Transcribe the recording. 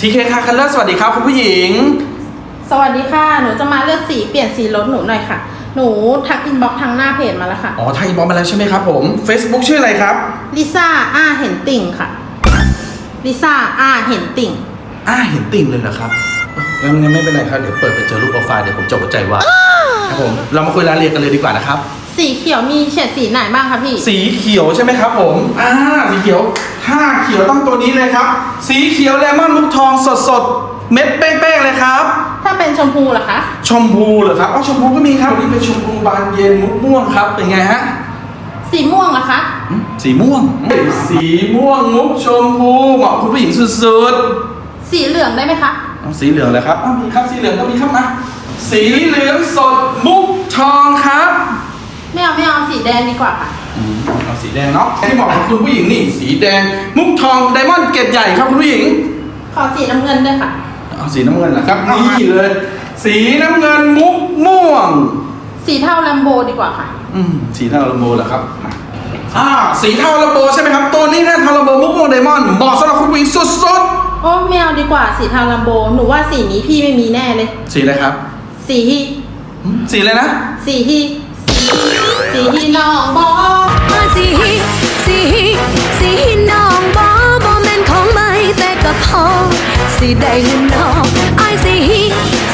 ทีเคคาคัลเลอร์สวัสดีครับคุณผู้หญิง สวัสดีค่ะ หนูจะมาเลือกสีเปลี่ยนสีรถหนูหน่อยค่ะ หนูทักอินบ็อกซ์ทางหน้าเพจมาแล้วค่ะ อ๋อไทยบอลมาแล้วใช่ไหมครับผม Facebook ชื่ออะไรครับ ลิซ่าอ้าเห็นติ่งค่ะ ลิซ่าอ้าเห็นติ่งอ่าเห็นติ่งเลยเหรอครับงั้นงั้นไม่เป็นไรครับ เดี๋ยวเปิดไปเจอรูปโปรไฟล์เดี๋ยวผมจะหัวใจว่าครับผม เรามาคุยรายละเอียดกันเลยดีกว่านะครับ สีเขียวมีเฉดสีไหนบ้างคะพี่ สีเขียวใช่ไหมครับผมอ่าสีเขียวถ้าเขียวต้องตัวนี้เลยครับ สีเขียวเลมอนมุกทองสดสดๆเม็ดเป้งๆเลยครับ ถ้าเป็นชมพูล่ะคะ ชมพูเหรอครับอ๋อชมพูก็มีครับวันนี้เป็นชมพูบานเย็นมุกม่วงครับ เป็นไงฮะ สีม่วงล่ะคะอืมสีม่วง สีม่วงมุกชมพูเหมาะคุณผู้หญิงสุดสีเหลืองได้ไหมคะๆเอาสีเหลืองเลยครับอ้าวมีครับ สีเหลืองก็มีครับมาสีเหลืองสดมุกทองครับ ไม่เอาไม่เอาสี แดงดีกว่าค่ะ อืมเอาสีแดงเนาะที่เหมาะกับคุณผู้หญิงนี่สีแดง มุกทองไดมอนด์เกรดใหญ่ครับคุณผู้หญิง ขอสีน้ำเงินด้วยค่ะ เอาสีน้ำเงินเหรอครับนี่เลย สีน้ำเงินมุกม่วง สีเทาลัมโบดีกว่าค่ะ อืมสีเทาลัมโบเหรอครับมาอ่าสีเทาลัมโบใช่ไหมครับ ตัวนี้นะเทาลัมโบมุกม่วงไดมอนด์เหมาะสำหรับคุณผู้หญิงสุดโอ้ไม่เอาดีกว่าสีเทาลัมโบ หนูว่าสีนี้พี่ไม่มีแน่เลย ๆ สีอะไรครับ สีฮีอืมสีอะไรนะ สีฮี สีน้องบอมาสิสิสิน้องบอบอแม่นของไม่แต่ก็พอสิได้เงินน้องไอายสิสิ